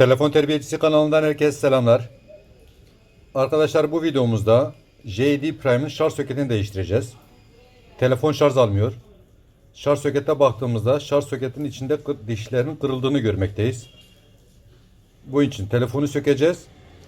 Telefon Terbiyecisi kanalından herkese selamlar. Arkadaşlar bu videomuzda JD Prime'ın şarj soketini değiştireceğiz. Telefon şarj almıyor. Şarj sokete baktığımızda şarj soketinin içinde dişlerin kırıldığını görmekteyiz. Bu için telefonu sökeceğiz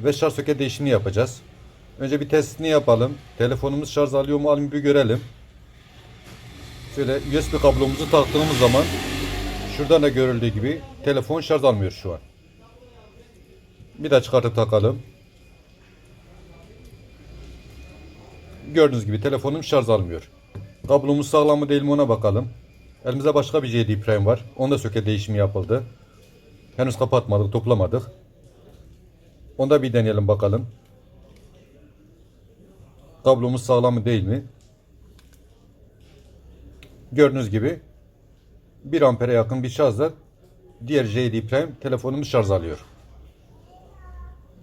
ve şarj soket değişimini yapacağız. Önce bir testini yapalım. Telefonumuz şarj alıyor mu almıyor mu görelim. Şöyle USB kablomuzu taktığımız zaman şuradan da görüldüğü gibi telefon şarj almıyor şu an. Bir daha çıkartıp takalım. Gördüğünüz gibi telefonum şarj almıyor. Kablomuz sağlam mı değil mi ona bakalım. Elimizde başka bir JD Prime var. Onda söke değişimi yapıldı. Henüz kapatmadık, toplamadık. Onda bir deneyelim bakalım. Kablomuz sağlam mı değil mi? Gördüğünüz gibi 1 ampere yakın bir şarjla diğer JD Prime telefonumuz şarj alıyor.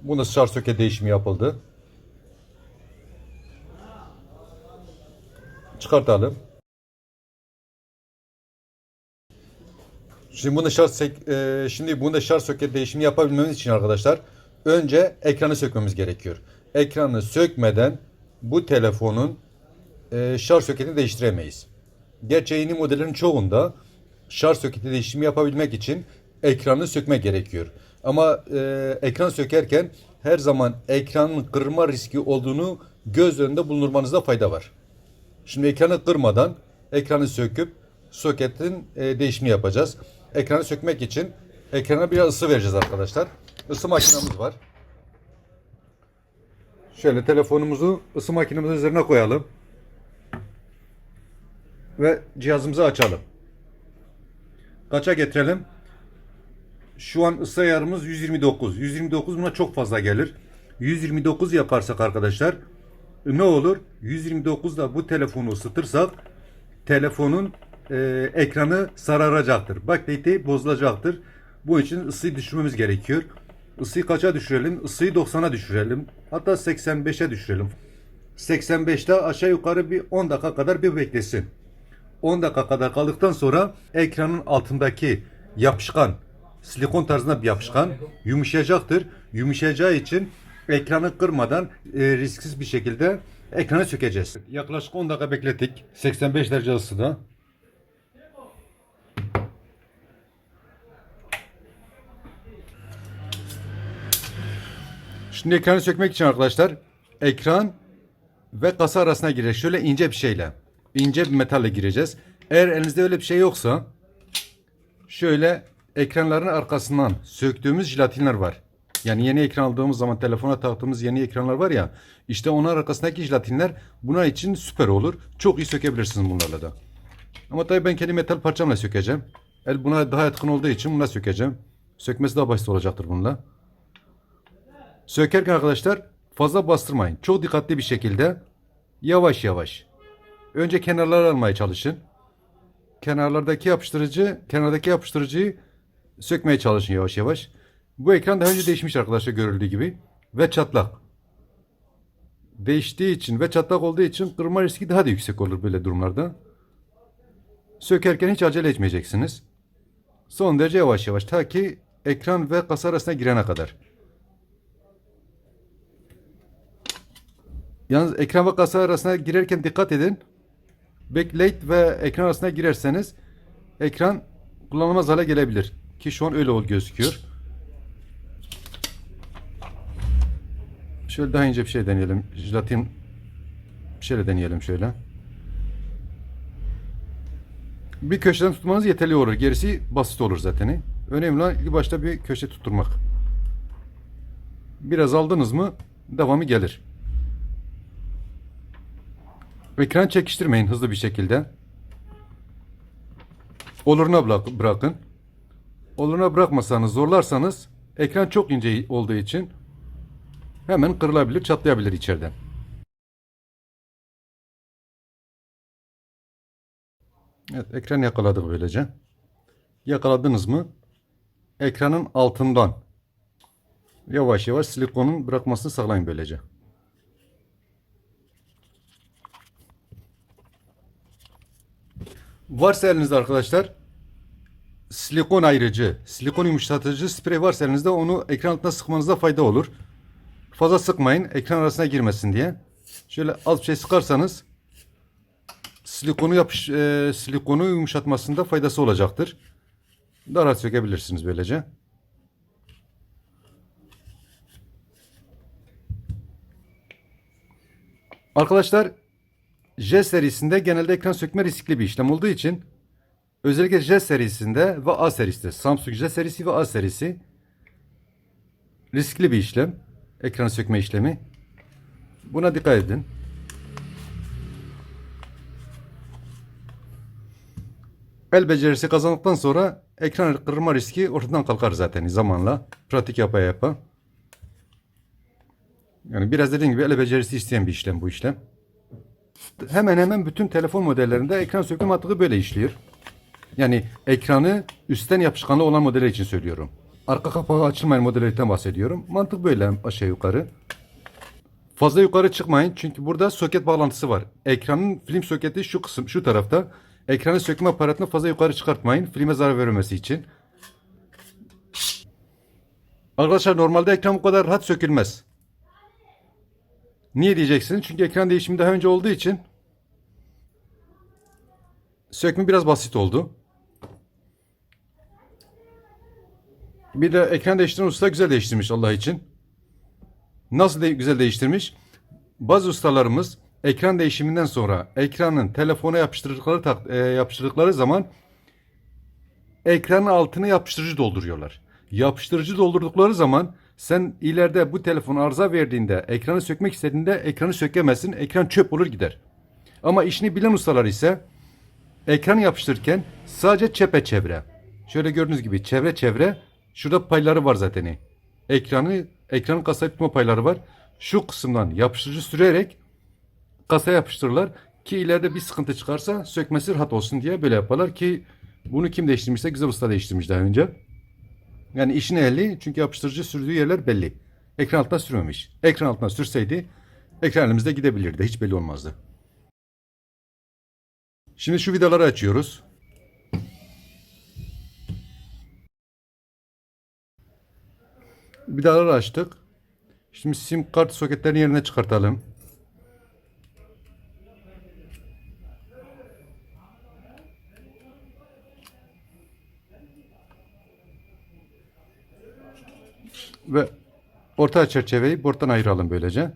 Bunda şarj söke değişimi yapıldı. Çıkartalım. Şimdi bunu şarj e, şimdi bunda şarj soket değişimi yapabilmemiz için arkadaşlar önce ekranı sökmemiz gerekiyor. Ekranı sökmeden bu telefonun e, şarj soketini değiştiremeyiz. Gerçi yeni modellerin çoğunda şarj soketi değişimi yapabilmek için ekranı sökme gerekiyor. Ama e, ekran sökerken her zaman ekranın kırma riski olduğunu göz önünde bulundurmanızda fayda var. Şimdi ekranı kırmadan ekranı söküp soketin e, değişimini yapacağız. Ekranı sökmek için ekrana biraz ısı vereceğiz arkadaşlar. Isı makinamız var. Şöyle telefonumuzu ısı makinemizin üzerine koyalım. Ve cihazımızı açalım. Kaça getirelim? Şu an ısı ayarımız 129. 129 buna çok fazla gelir. 129 yaparsak arkadaşlar ne olur? 129'da bu telefonu ısıtırsak telefonun e, ekranı sararacaktır. Backlighti bozulacaktır. Bu için ısıyı düşürmemiz gerekiyor. Isıyı kaça düşürelim? Isıyı 90'a düşürelim. Hatta 85'e düşürelim. 85'te aşağı yukarı bir 10 dakika kadar bir beklesin. 10 dakika kadar kaldıktan sonra ekranın altındaki yapışkan silikon tarzında bir yapışkan yumuşayacaktır. Yumuşayacağı için ekranı kırmadan e, risksiz bir şekilde ekranı sökeceğiz. Yaklaşık 10 dakika beklettik. 85 derece ısıda. Şimdi ekranı sökmek için arkadaşlar ekran ve kasa arasına gireceğiz. Şöyle ince bir şeyle. ince bir metalle gireceğiz. Eğer elinizde öyle bir şey yoksa şöyle ekranların arkasından söktüğümüz jelatinler var. Yani yeni ekran aldığımız zaman telefona taktığımız yeni ekranlar var ya işte onun arkasındaki jelatinler buna için süper olur. Çok iyi sökebilirsiniz bunlarla da. Ama tabii ben kendi metal parçamla sökeceğim. El buna daha yatkın olduğu için bununla sökeceğim. Sökmesi daha basit olacaktır bununla. Sökerken arkadaşlar fazla bastırmayın. Çok dikkatli bir şekilde yavaş yavaş. Önce kenarları almaya çalışın. Kenarlardaki yapıştırıcı, kenardaki yapıştırıcıyı sökmeye çalışın yavaş yavaş. Bu ekran daha önce değişmiş arkadaşlar görüldüğü gibi ve çatlak. Değiştiği için ve çatlak olduğu için kırma riski daha da yüksek olur böyle durumlarda. Sökerken hiç acele etmeyeceksiniz. Son derece yavaş yavaş ta ki ekran ve kasa arasına girene kadar. Yalnız ekran ve kasa arasına girerken dikkat edin. Backlight ve ekran arasına girerseniz ekran kullanılmaz hale gelebilir. Ki şu an öyle ol gözüküyor. Şöyle daha ince bir şey deneyelim. Jelatin bir şeyle deneyelim şöyle. Bir köşeden tutmanız yeterli olur. Gerisi basit olur zaten. Önemli olan ilk başta bir köşe tutturmak. Biraz aldınız mı devamı gelir. Ekran çekiştirmeyin hızlı bir şekilde. Oluruna bırak- bırakın. Oluruna bırakmasanız zorlarsanız ekran çok ince olduğu için hemen kırılabilir, çatlayabilir içeriden. Evet, ekran yakaladık böylece. Yakaladınız mı? Ekranın altından yavaş yavaş silikonun bırakmasını sağlayın böylece. Varsa elinizde arkadaşlar silikon ayırıcı, silikon yumuşatıcı sprey varsa elinizde onu ekran altına sıkmanızda fayda olur. Fazla sıkmayın ekran arasına girmesin diye. Şöyle az bir şey sıkarsanız silikonu yapış e, silikonu yumuşatmasında faydası olacaktır. Daha rahat sökebilirsiniz böylece. Arkadaşlar J serisinde genelde ekran sökme riskli bir işlem olduğu için özellikle J serisinde ve A serisinde Samsung J serisi ve A serisi riskli bir işlem. Ekran sökme işlemi. Buna dikkat edin. El becerisi kazandıktan sonra ekran kırma riski ortadan kalkar zaten zamanla. Pratik yapa yapa. Yani biraz dediğim gibi el becerisi isteyen bir işlem bu işlem. Hemen hemen bütün telefon modellerinde ekran sökme mantığı böyle işliyor. Yani ekranı üstten yapışkanlı olan modeller için söylüyorum. Arka kapağı açılmayan modellerden bahsediyorum. Mantık böyle aşağı yukarı. Fazla yukarı çıkmayın çünkü burada soket bağlantısı var. Ekranın film soketi şu kısım şu tarafta. Ekranı sökme aparatını fazla yukarı çıkartmayın. Filme zarar vermemesi için. Arkadaşlar normalde ekran bu kadar rahat sökülmez. Niye diyeceksiniz? Çünkü ekran değişimi daha önce olduğu için sökme biraz basit oldu. Bir de ekran değiştiren usta güzel değiştirmiş Allah için. Nasıl de güzel değiştirmiş? Bazı ustalarımız ekran değişiminden sonra ekranın telefona yapıştırdıkları tak- e, yapıştırdıkları zaman ekranın altına yapıştırıcı dolduruyorlar. Yapıştırıcı doldurdukları zaman sen ileride bu telefon arıza verdiğinde ekranı sökmek istediğinde ekranı sökemezsin. Ekran çöp olur gider. Ama işini bilen ustalar ise ekran yapıştırırken sadece çepeçevre. Şöyle gördüğünüz gibi çevre çevre şurada payları var zaten. Ekranı ekranın kasaya tutma payları var. Şu kısımdan yapıştırıcı sürerek kasaya yapıştırırlar ki ileride bir sıkıntı çıkarsa sökmesi rahat olsun diye böyle yaparlar ki bunu kim değiştirmişse güzel usta değiştirmiş daha önce. Yani işin ehli çünkü yapıştırıcı sürdüğü yerler belli. Ekran altına sürmemiş. Ekran altına sürseydi ekran elimizde gidebilirdi. Hiç belli olmazdı. Şimdi şu vidaları açıyoruz. Vidaları açtık. Şimdi sim kart soketlerini yerine çıkartalım. Ve orta çerçeveyi borttan ayıralım böylece.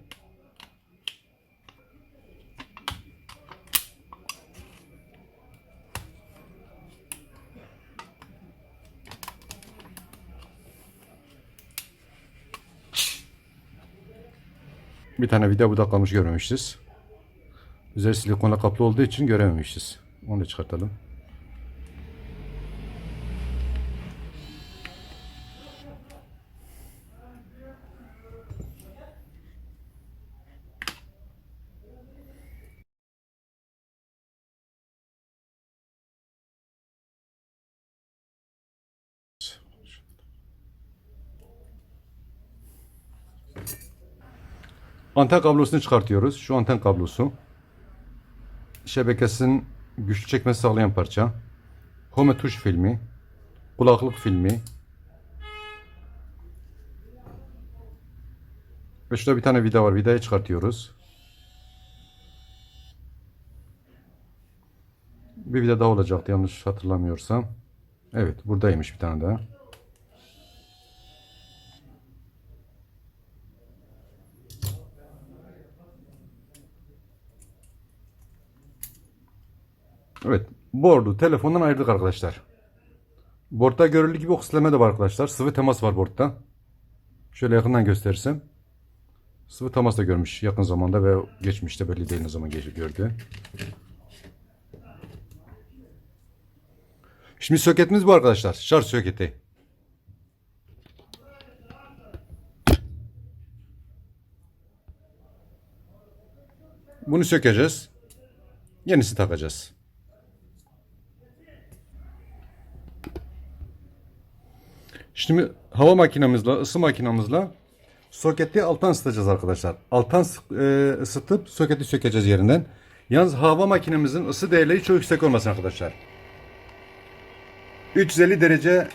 Bir tane vida budak kalmış görmemişiz. Üzeri silikonla kaplı olduğu için görememişiz. Onu da çıkartalım. Anten kablosunu çıkartıyoruz. Şu anten kablosu. Şebekesinin güçlü çekmesi sağlayan parça. Home tuş filmi. Kulaklık filmi. Ve şurada bir tane vida var. Vidayı çıkartıyoruz. Bir vida daha olacaktı yanlış hatırlamıyorsam. Evet buradaymış bir tane daha. Evet. Board'u telefondan ayırdık arkadaşlar. Board'da görüldüğü gibi oksitleme de var arkadaşlar. Sıvı temas var board'da. Şöyle yakından gösterirsem. Sıvı temas da görmüş yakın zamanda ve geçmişte belli değil ne zaman gördü. Şimdi soketimiz bu arkadaşlar. Şarj soketi. Bunu sökeceğiz. Yenisi takacağız. Şimdi hava makinemizle, ısı makinemizle soketi alttan ısıtacağız arkadaşlar. Alttan e, ısıtıp soketi sökeceğiz yerinden. Yalnız hava makinemizin ısı değerleri çok yüksek olmasın arkadaşlar. 350 derece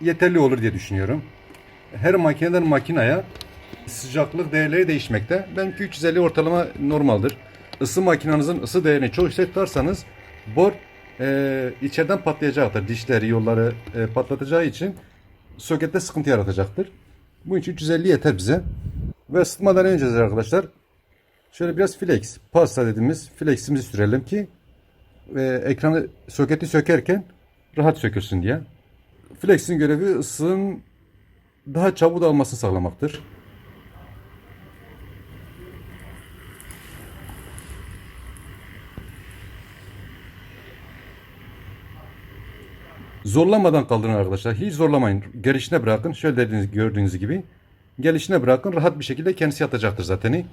yeterli olur diye düşünüyorum. Her makineden makineye sıcaklık değerleri değişmekte. Benimki 350 ortalama normaldir. Isı makinenizin ısı değerini çok yüksek tutarsanız bor e, içeriden patlayacaktır. Dişleri, yolları e, patlatacağı için sokette sıkıntı yaratacaktır. Bu için 350 yeter bize. Ve ısıtmadan önce arkadaşlar şöyle biraz flex, pasta dediğimiz fleximizi sürelim ki e, ekranı soketi sökerken rahat sökülsün diye. Flex'in görevi ısının daha çabuk almasını sağlamaktır. Zorlamadan kaldırın arkadaşlar. Hiç zorlamayın. Gelişine bırakın. Şöyle dediğiniz, gördüğünüz gibi. Gelişine bırakın. Rahat bir şekilde kendisi yatacaktır zaten.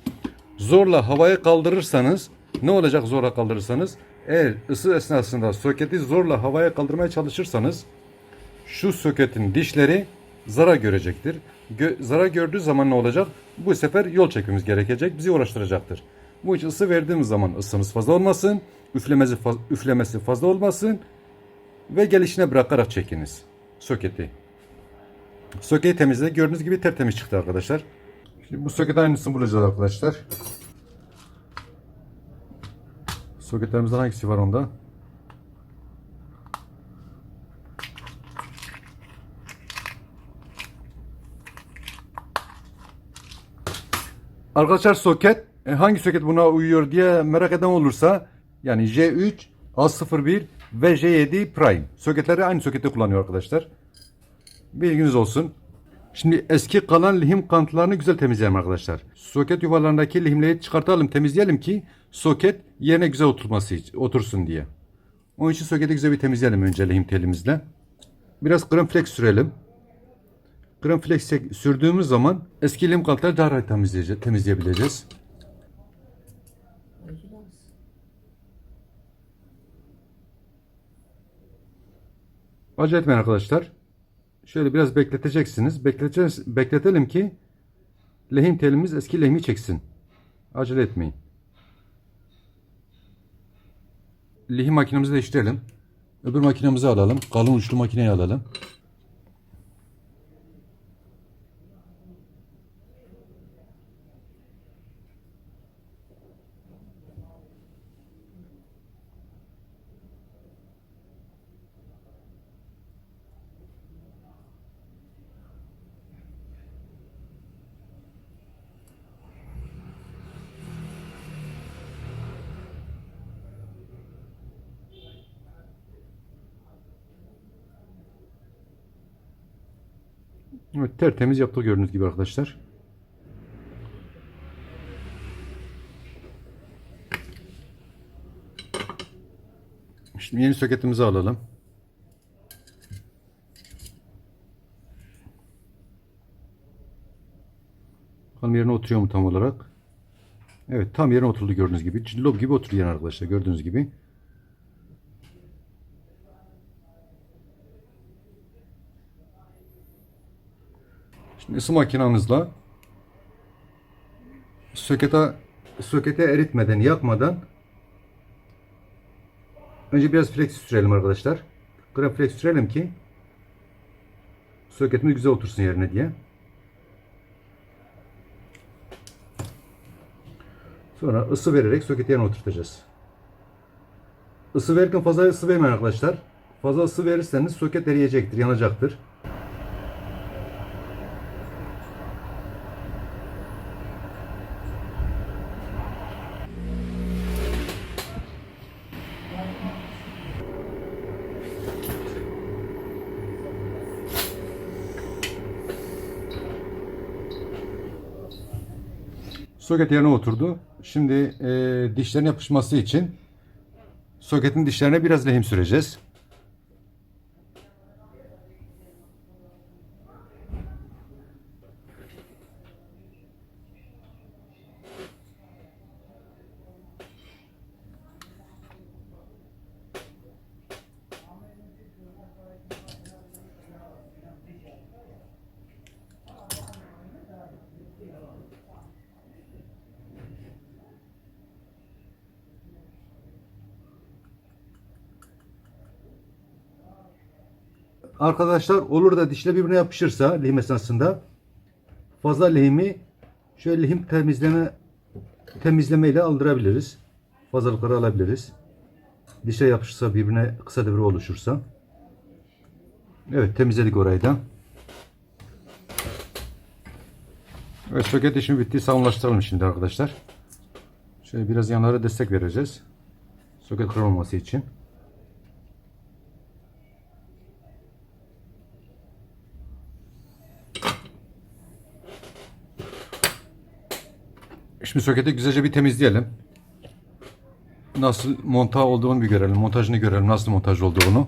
Zorla havaya kaldırırsanız ne olacak zorla kaldırırsanız? Eğer ısı esnasında soketi zorla havaya kaldırmaya çalışırsanız şu soketin dişleri zarar görecektir. Gö- zarar gördüğü zaman ne olacak? Bu sefer yol çekmemiz gerekecek. Bizi uğraştıracaktır. Bu için ısı verdiğimiz zaman ısımız fazla olmasın. Üflemesi, faz- üflemesi fazla olmasın. Ve gelişine bırakarak çekiniz soketi. Soketi temizle. Gördüğünüz gibi tertemiz çıktı arkadaşlar. Şimdi bu soket aynısını bulacağız arkadaşlar. Soketlerimizden hangisi var onda? Arkadaşlar soket e, hangi soket buna uyuyor diye merak eden olursa yani J3, A01 ve J7 Prime soketleri aynı sokette kullanıyor arkadaşlar. Bilginiz olsun. Şimdi eski kalan lehim kantılarını güzel temizleyelim arkadaşlar. Soket yuvalarındaki lehimleri çıkartalım, temizleyelim ki soket yerine güzel oturması otursun diye. Onun için soketi güzel bir temizleyelim önce lehim telimizle. Biraz krem flex sürelim. Krem flex sürdüğümüz zaman eski lehim kantıları daha rahat temizleyece- temizleyebileceğiz. Acele etmeyin arkadaşlar. Şöyle biraz bekleteceksiniz. Bekleteceğiz, bekletelim ki lehim telimiz eski lehimi çeksin. Acele etmeyin. Lehim makinemizi değiştirelim. Öbür makinemizi alalım. Kalın uçlu makineyi alalım. Evet tertemiz yaptık gördüğünüz gibi arkadaşlar. Şimdi yeni soketimizi alalım. Bakalım yerine oturuyor mu tam olarak? Evet tam yerine oturdu gördüğünüz gibi. Cillop gibi oturuyor arkadaşlar gördüğünüz gibi. Şimdi ısı makinamızla sokete sokete eritmeden, yakmadan önce biraz flex sürelim arkadaşlar. Gram flex sürelim ki soketimiz güzel otursun yerine diye. Sonra ısı vererek soketi yerine oturtacağız. Isı verirken fazla ısı vermeyin arkadaşlar. Fazla ısı verirseniz soket eriyecektir, yanacaktır. Soket yerine oturdu. Şimdi e, dişlerin yapışması için soketin dişlerine biraz lehim süreceğiz. Arkadaşlar olur da dişle birbirine yapışırsa lehim esnasında fazla lehimi şöyle lehim temizleme temizlemeyle aldırabiliriz. Fazlalıkları alabiliriz. Dişe yapışırsa birbirine kısa devre oluşursa. Evet temizledik orayı da. Evet soket işimi bitti. Sağlamlaştıralım şimdi arkadaşlar. Şöyle biraz yanlara destek vereceğiz. Soket kırılmaması için. Şimdi soketi güzelce bir temizleyelim. Nasıl monta olduğunu bir görelim. Montajını görelim. Nasıl montaj olduğunu.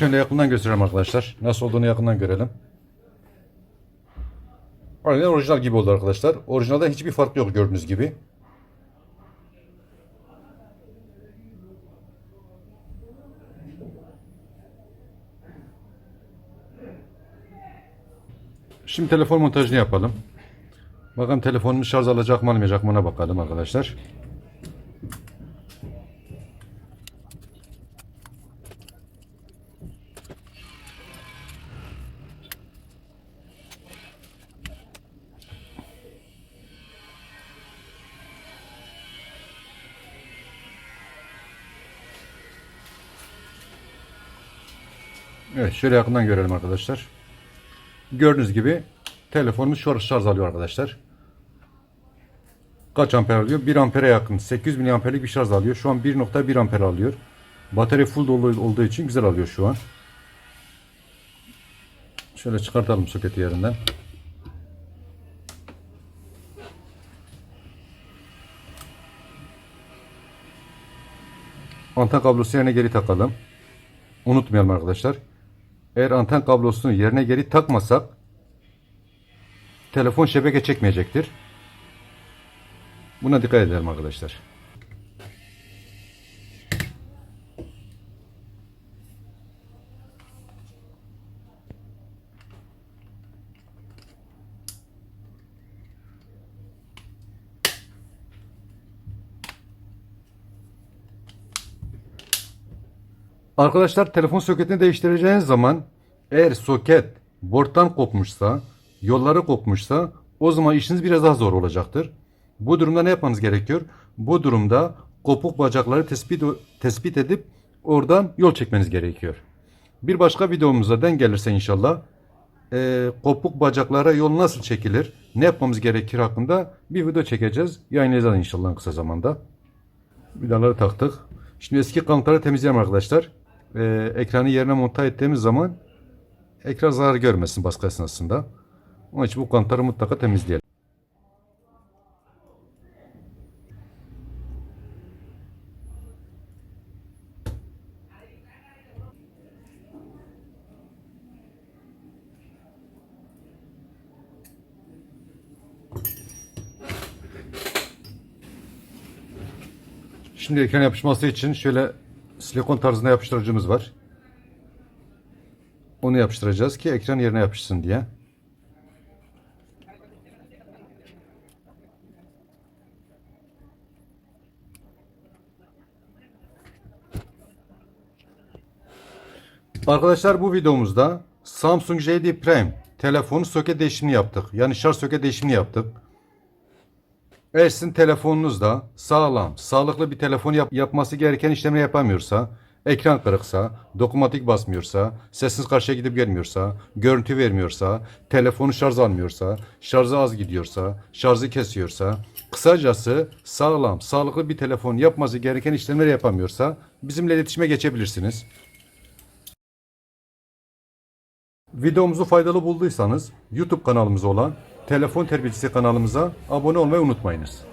Şöyle yakından gösterelim arkadaşlar. Nasıl olduğunu yakından görelim. Aynen orijinal gibi oldu arkadaşlar. Orijinalde hiçbir fark yok gördüğünüz gibi. Şimdi telefon montajını yapalım. Bakalım telefonumuz şarj alacak mı almayacak mı ona bakalım arkadaşlar. Evet şöyle yakından görelim arkadaşlar. Gördüğünüz gibi telefonumuz şarj, şarj alıyor arkadaşlar. Kaç amper alıyor? 1 ampere yakın. 800 miliamperlik bir şarj alıyor. Şu an 1.1 amper alıyor. Batarya full dolu olduğu için güzel alıyor şu an. Şöyle çıkartalım soketi yerinden. Anten kablosu yerine geri takalım. Unutmayalım arkadaşlar. Eğer anten kablosunu yerine geri takmasak telefon şebeke çekmeyecektir. Buna dikkat edelim arkadaşlar. Arkadaşlar telefon soketini değiştireceğiniz zaman eğer soket borttan kopmuşsa, yolları kopmuşsa o zaman işiniz biraz daha zor olacaktır. Bu durumda ne yapmanız gerekiyor? Bu durumda kopuk bacakları tespit tespit edip oradan yol çekmeniz gerekiyor. Bir başka videomuzda denk gelirse inşallah e, kopuk bacaklara yol nasıl çekilir, ne yapmamız gerekir hakkında bir video çekeceğiz. Yayınlayacağız inşallah kısa zamanda. Vidaları taktık. Şimdi eski kanıtları temizleyelim arkadaşlar. Ee, ekranı yerine monte ettiğimiz zaman ekran zarar görmesin baskı esnasında. Onun için bu kanıtları mutlaka temizleyelim. Şimdi ekran yapışması için şöyle silikon tarzında yapıştırıcımız var. Onu yapıştıracağız ki ekran yerine yapışsın diye. Arkadaşlar bu videomuzda Samsung JD Prime telefonu soket değişimini yaptık. Yani şarj soket değişimini yaptık. Sizin telefonunuzda sağlam, sağlıklı bir telefon yap- yapması gereken işlemleri yapamıyorsa, ekran kırıksa, dokunmatik basmıyorsa, sessiz karşıya gidip gelmiyorsa, görüntü vermiyorsa, telefonu şarj almıyorsa, şarjı az gidiyorsa, şarjı kesiyorsa, kısacası sağlam, sağlıklı bir telefon yapması gereken işlemleri yapamıyorsa bizimle iletişime geçebilirsiniz. Videomuzu faydalı bulduysanız YouTube kanalımız olan Telefon Terbiyecisi kanalımıza abone olmayı unutmayınız.